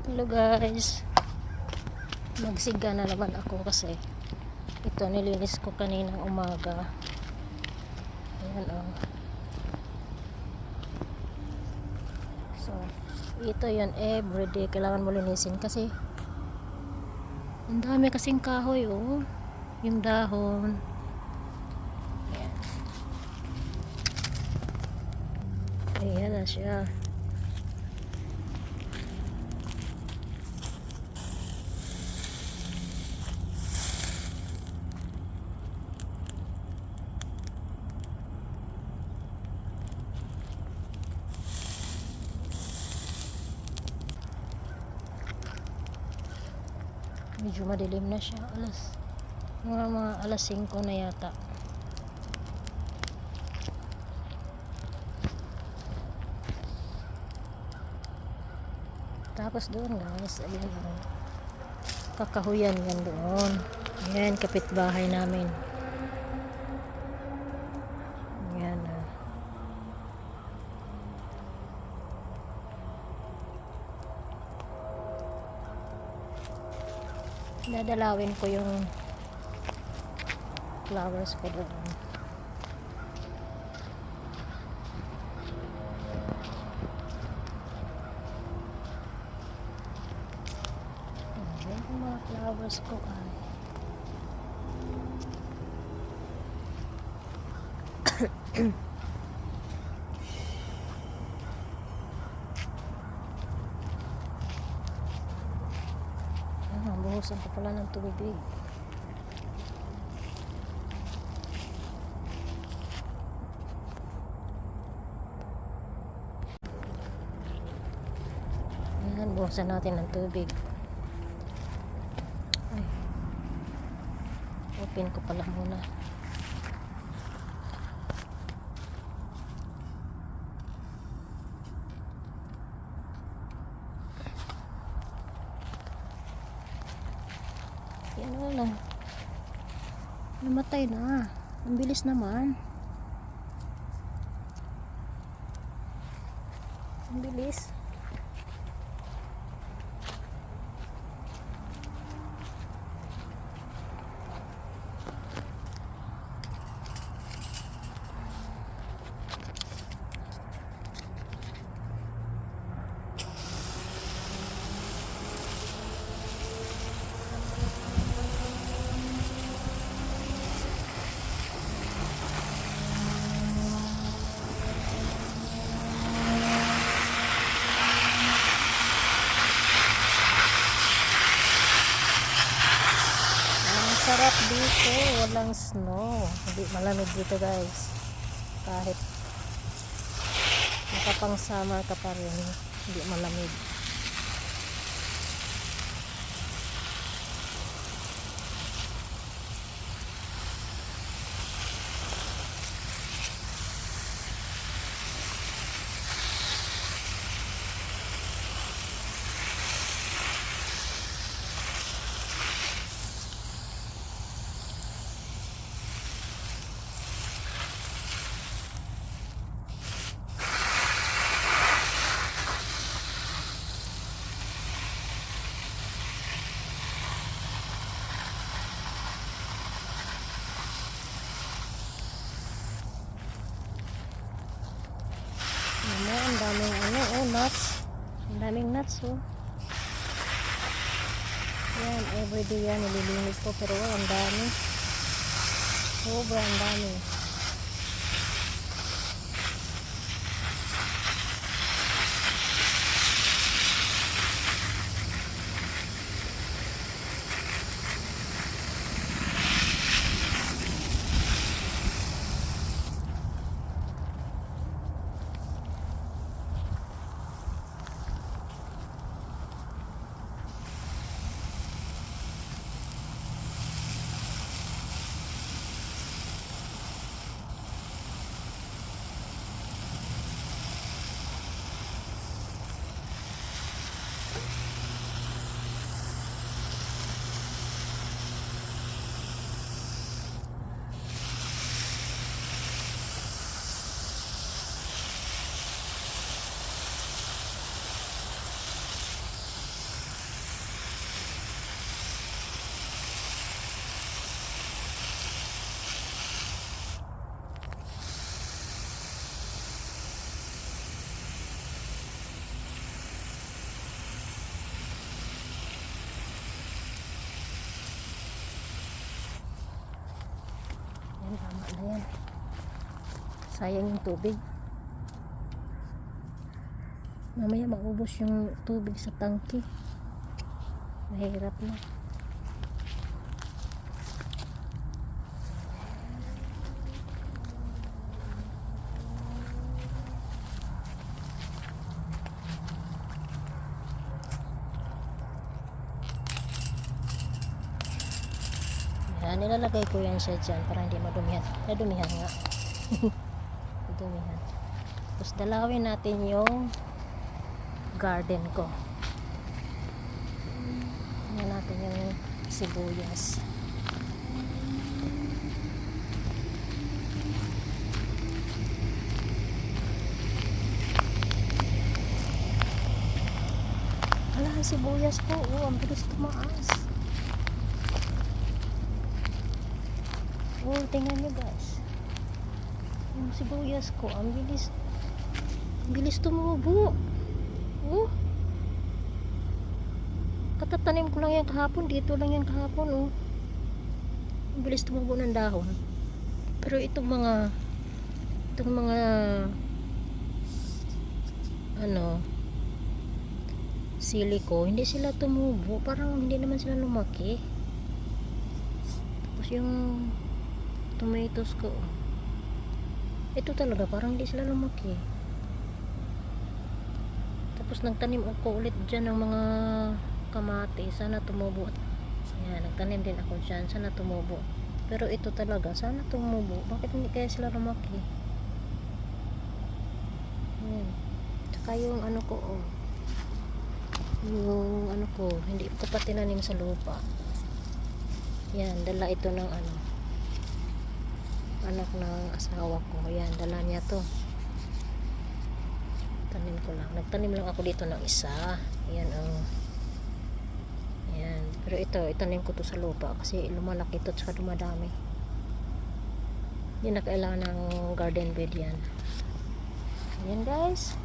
Hello guys. Magsiga na naman ako kasi ito nilinis ko kaninang umaga. Ayan oh. So, ito yun everyday kailangan mo linisin kasi ang dami kasing kahoy oh. Yung dahon. Ayan. Ayan na siya. Medyo madilim na siya. Alas mga mga alas 5 na yata. Tapos doon guys ayun oh. kakahuyan yan doon. Yan kapitbahay namin yan oh. Dadalawin ko yung flowers ko doon. Mga flowers ko ay Ah, buhusan ko pala ng tubig. Ayan, buhusan natin ng tubig. Ay. Open ko pala muna. Yan na lang. Namatay na. Ang bilis naman. Ang bilis. Ang sarap dito. Walang snow. Hindi malamig dito guys. Kahit nakapang summer ka pa rin. Hindi malamig. Ano, ang daming ano, oh, nuts. Ang daming nuts, oh. Yan, everyday yan, nililinis ko, pero oh, ang dami. Sobra, ang dami. Ayan. Sayang yung tubig. Mamaya maubos yung tubig sa tangke. Mahirap na. Yan, nilalagay ko yan siya dyan para hindi madumihan. Nadumihan nga. Nadumihan. Tapos dalawin natin yung garden ko. Tingnan natin yung sibuyas. Ala, ang sibuyas ko. Oh, ang bilis tumaas. Oh, tingnan nyo guys. Yung sibuyas ko, ang bilis. Ang bilis tumubo. Oh. Katatanim ko lang yan kahapon. Dito lang yan kahapon, oh. Ang bilis tumubo ng dahon. Pero itong mga itong mga ano sili ko, hindi sila tumubo. Parang hindi naman sila lumaki. Tapos yung tomatoes ko, ito talaga, parang hindi sila lumaki. Tapos nagtanim ako ulit dyan ng mga kamate. Sana tumubo. Yan, nagtanim din ako dyan. Sana tumubo. Pero ito talaga, sana tumubo. Bakit hindi kaya sila lumaki? Yan. Tsaka yung ano ko, oh. Yung ano ko, hindi ko pa tinanim sa lupa. Yan, dala ito ng ano. Anak ng asawa ko. Yan, dala niya to tanim ko lang. Nagtanim lang ako dito ng isa. Ayan ang Ayan. Pero ito, itanim ko to sa lupa kasi lumalaki to at saka dumadami. Hindi na kailangan ng garden bed yan. Ayan guys.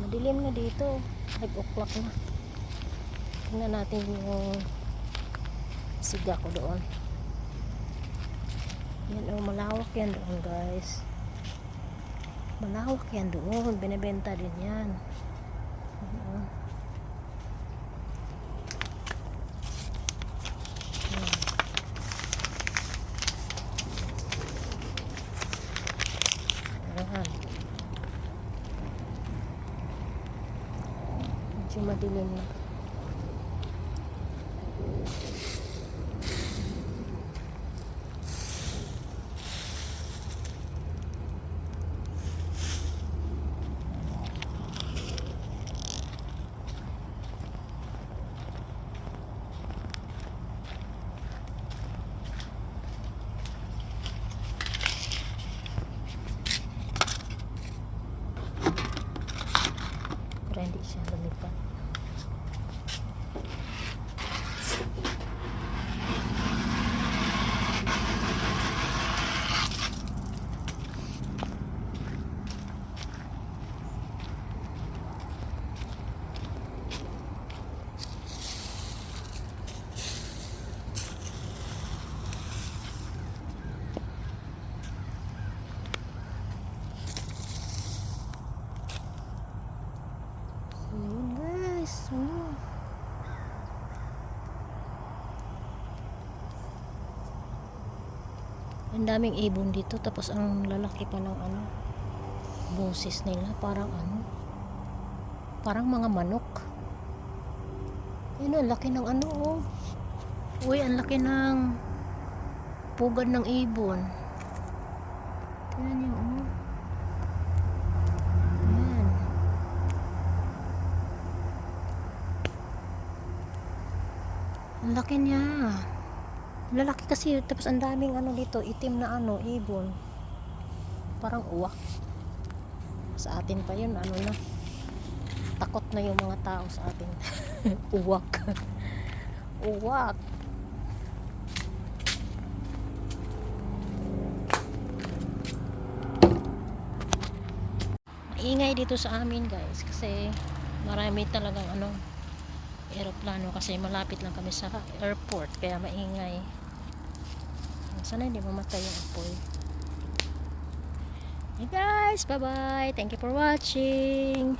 Madilim na dito. 5 o'clock na. Tingnan natin yung siga ko doon. Yan oh, malawak yan doon guys. Malawak yan doon. Binibenta din yan. Ayan. Ayan. Medyo madilim na. Para hindi siya lumipad. Ayun guys. Ayun. Daming ibon dito tapos ang lalaki pa ng ano boses nila parang ano parang mga manok. Yun ang laki ng ano oh. Uy ang laki ng pugad ng ibon. Tingnan niyo oh. Ang laki niya. Lalaki kasi, tapos ang daming ano dito, itim na ano, ibon. Parang uwak. Sa atin pa yun, ano na. Takot na yung mga tao sa atin. uwak. uwak. Maingay dito sa amin guys kasi marami talagang ano eroplano kasi malapit lang kami sa airport kaya maingay Sana hindi mamatay yung apoy. Hey guys, bye-bye. Thank you for watching.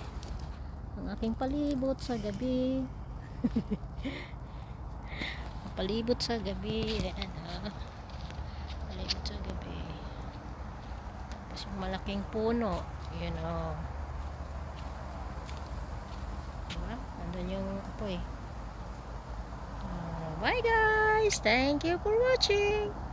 Ang aking palibot sa gabi. palibot sa gabi. Ayan ah. Palibot sa gabi. Tapos yung malaking puno. Yun oh. Nandun yung apoy. Ah, bye guys! Thank you for watching!